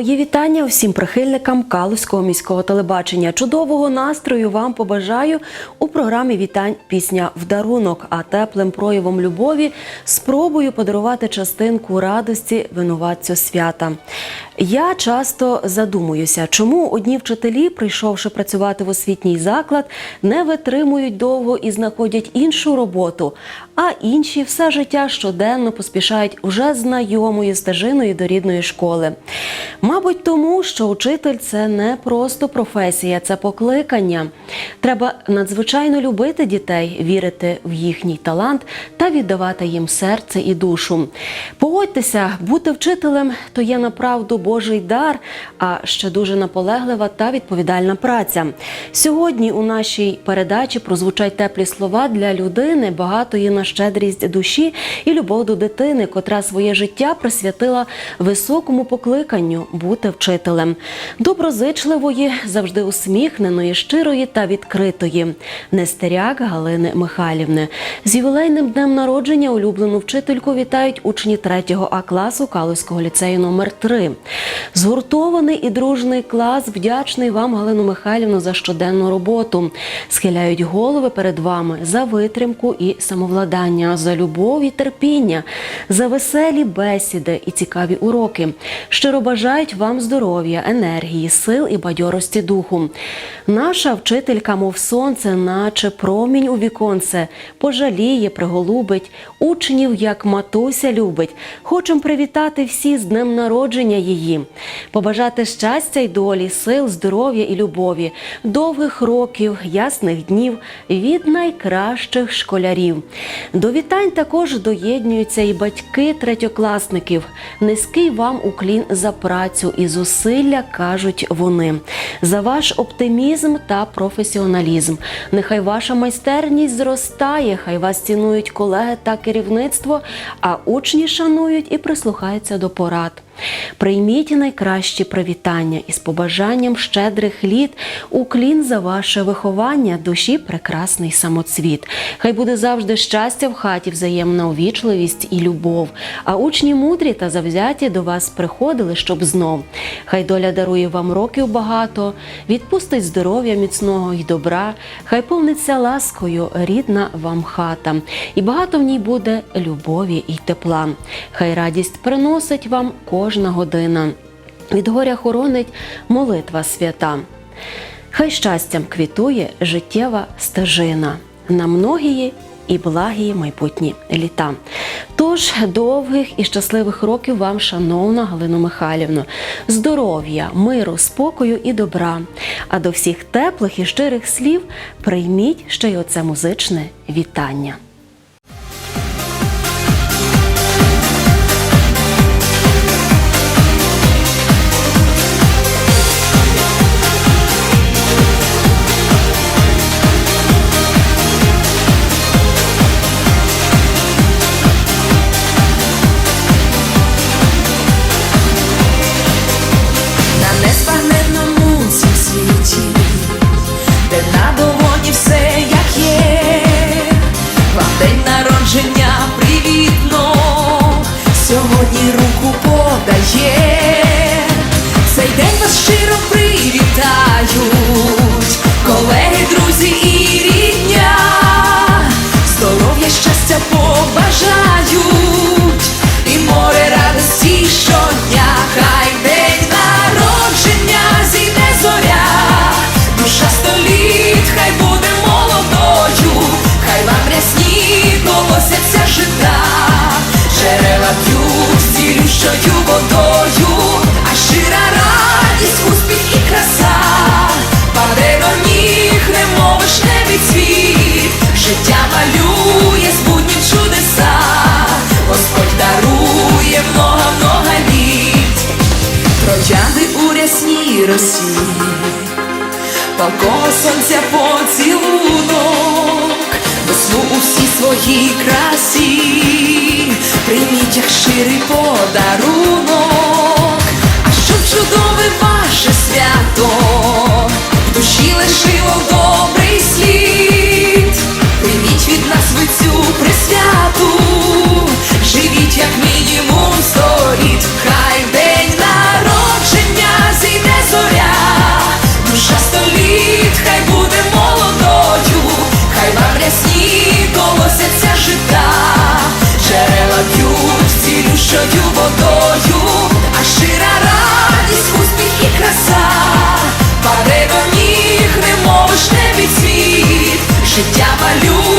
Мої вітання усім прихильникам Калузького міського телебачення. Чудового настрою вам побажаю у програмі Вітань пісня в дарунок. А теплим проявом любові спробую подарувати частинку радості винуватцю свята. Я часто задумуюся, чому одні вчителі, прийшовши працювати в освітній заклад, не витримують довго і знаходять іншу роботу, а інші все життя щоденно поспішають вже знайомою стежиною до рідної школи. Мабуть, тому що учитель це не просто професія, це покликання. Треба надзвичайно любити дітей, вірити в їхній талант та віддавати їм серце і душу. Погодьтеся, бути вчителем то є направду Божий дар, а ще дуже наполеглива та відповідальна праця. Сьогодні у нашій передачі прозвучать теплі слова для людини, багатої на щедрість душі і любов до дитини, котра своє життя присвятила високому покликанню бути вчителем, доброзичливої, завжди усміхненої, щирої та відкритої. Нестеряк Галини Михайлівни. З ювілейним днем народження улюблену вчительку вітають учні 3 А класу Калузького ліцею номер 3 Згуртований і дружний клас вдячний вам, Галину Михайлівну, за щоденну роботу. Схиляють голови перед вами за витримку і самовладання, за любов і терпіння, за веселі бесіди і цікаві уроки. Щиро бажають вам здоров'я, енергії, сил і бадьорості духу. Наша вчителька, мов сонце, наче промінь у віконце, пожаліє, приголубить, учнів, як матуся любить. Хочем привітати всі з днем народження її, побажати щастя й долі, сил, здоров'я і любові, довгих років, ясних днів від найкращих школярів. До вітань також доєднуються і батьки третьокласників. Низький вам уклін за працю і зусилля кажуть вони, за ваш оптимізм та професіоналізм. Нехай ваша майстерність зростає, хай вас цінують колеги та керівництво, а учні шанують і прислухаються до порад. Прийміть найкращі привітання із побажанням щедрих літ, уклін за ваше виховання, душі прекрасний самоцвіт. Хай буде завжди щастя в хаті, взаємна увічливість і любов. А учні мудрі та завзяті до вас приходили, щоб знов. Хай доля дарує вам років багато, відпустить здоров'я міцного й добра, хай повниться ласкою рідна вам хата, і багато в ній буде любові і тепла. Хай радість приносить вам кожна година. Від горя хоронить молитва свята. Хай щастям квітує життєва стежина на многії і благії майбутні літа. Тож довгих і щасливих років вам, шановна Галина Михайлівна, здоров'я, миру, спокою і добра. А до всіх теплих і щирих слів прийміть ще й оце музичне вітання. П'ють водою, а щира радість, успіх і краса, паде до ніг, немов вишневий цвіт, життя малює збудні чудеса, Господь дарує много-много літ, троянди у рясній росі, палкого сонця поцілунок, весну у всій своїй красі, як щирий подарунок, а щоб чудове ваше свято, в душі лишило життя малює